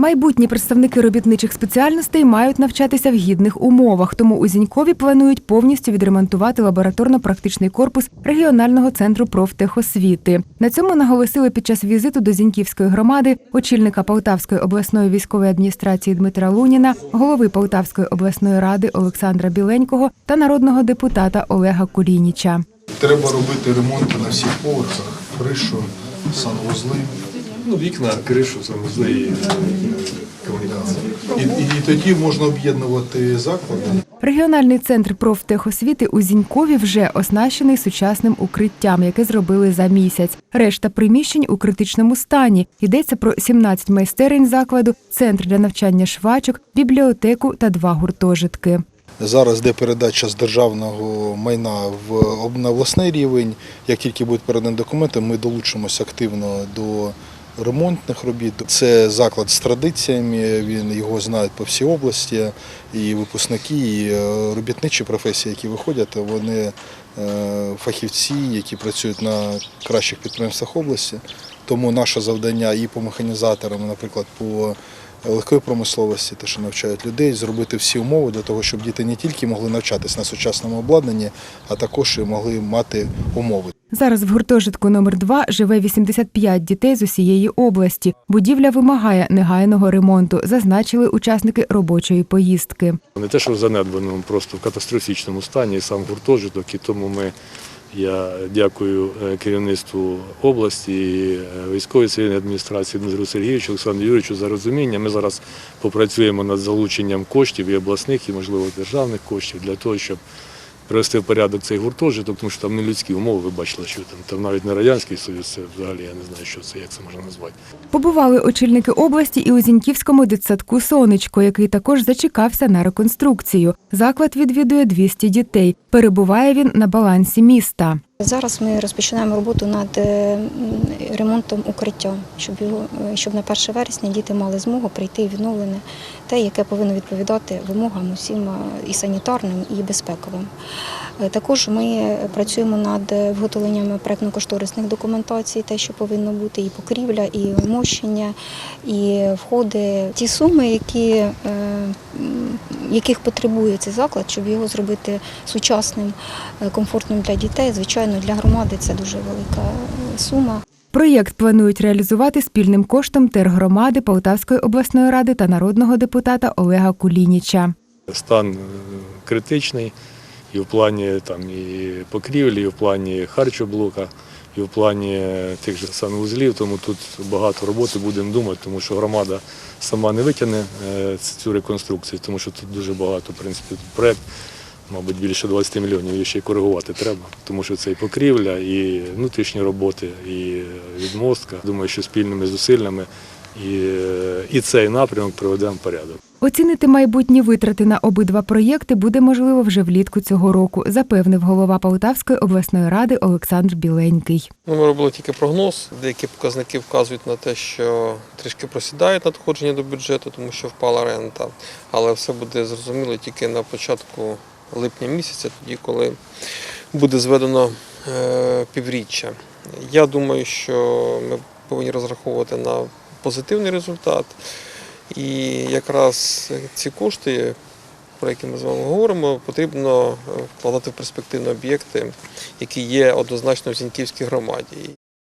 Майбутні представники робітничих спеціальностей мають навчатися в гідних умовах, тому у Зінькові планують повністю відремонтувати лабораторно-практичний корпус регіонального центру профтехосвіти. На цьому наголосили під час візиту до Зіньківської громади очільника Полтавської обласної військової адміністрації Дмитра Луніна, голови Полтавської обласної ради Олександра Біленького та народного депутата Олега Кулініча. Треба робити ремонти на всіх поверхах, кришу, санвузли. Ну, вікна, кришу, санвузли і е, комунікації. І, і тоді можна об'єднувати заклади. Регіональний центр профтехосвіти у Зінькові вже оснащений сучасним укриттям, яке зробили за місяць. Решта приміщень у критичному стані. Йдеться про 17 майстерень закладу, центр для навчання швачок, бібліотеку та два гуртожитки. Зараз де передача з державного майна в на обласний рівень. Як тільки будуть передані документи, ми долучимося активно до ремонтних робіт. Це заклад з традиціями. Він його знають по всій області. І випускники, і е, робітничі професії, які виходять, вони е, фахівці, які працюють на кращих підприємствах області. Тому наше завдання і по механізаторам, наприклад, по легкої промисловості, те, що навчають людей, зробити всі умови для того, щоб діти не тільки могли навчатись на сучасному обладнанні, а також і могли мати умови. Зараз в гуртожитку номер 2 живе 85 дітей з усієї області. Будівля вимагає негайного ремонту, зазначили учасники робочої поїздки. Не те, що в занедбаному, просто в катастрофічному стані, і сам гуртожиток, і тому ми, я дякую е, керівництву області, е, військової цивільної адміністрації Дмитру Сергійовичу, Олександру Юрійовичу за розуміння. Ми зараз попрацюємо над залученням коштів і обласних, і, можливо, державних коштів для того, щоб привести в порядок цей гуртожиток, тому що там не людські умови, ви бачили, що там, там навіть не Радянський Союз, це взагалі я не знаю, що це, як це можна назвати. Побували очільники області і у Зіньківському дитсадку Сонечко, який також зачекався на реконструкцію. Заклад відвідує 200 дітей. Перебуває він на балансі міста. Зараз ми розпочинаємо роботу над е, ремонтом укриття, щоб його е, щоб на 1 вересня діти мали змогу прийти в відновлене те, яке повинно відповідати вимогам усім е, і санітарним, і безпековим. Також ми працюємо над виготовленням проектно-кошторисних документацій, те, що повинно бути, і покрівля, і мощення, і входи. Ті суми, які, яких потребує цей заклад, щоб його зробити сучасним, е, комфортним для дітей. Звичайно, для громади це дуже велика е, сума. Проєкт планують реалізувати спільним коштом тергромади Полтавської обласної ради та народного депутата Олега Кулініча. Стан е, критичний і в плані там, і покрівлі, і в плані харчоблока, і в плані тих же санвузлів. Тому тут багато роботи будемо думати, тому що громада сама не витягне е, цю реконструкцію, тому що тут дуже багато, в принципі, проєкт. Мабуть, більше 20 мільйонів її ще й коригувати треба, тому що це і покрівля, і внутрішні роботи, і відмостка. Думаю, що спільними зусиллями і, е, і цей напрямок приведемо в порядок. Оцінити майбутні витрати на обидва проєкти буде можливо вже влітку цього року, запевнив голова Полтавської обласної ради Олександр Біленький. Ну, Ми робили тільки прогноз. Деякі показники вказують на те, що трішки просідають надходження до бюджету, тому що впала рента. Але все буде зрозуміло тільки на початку липня місяця, тоді, коли буде зведено е, півріччя. Я думаю, що ми повинні розраховувати на позитивний результат. І якраз ці кошти, про які ми з вами говоримо, потрібно е, вкладати в перспективні об'єкти, які є однозначно в Зіньківській громаді.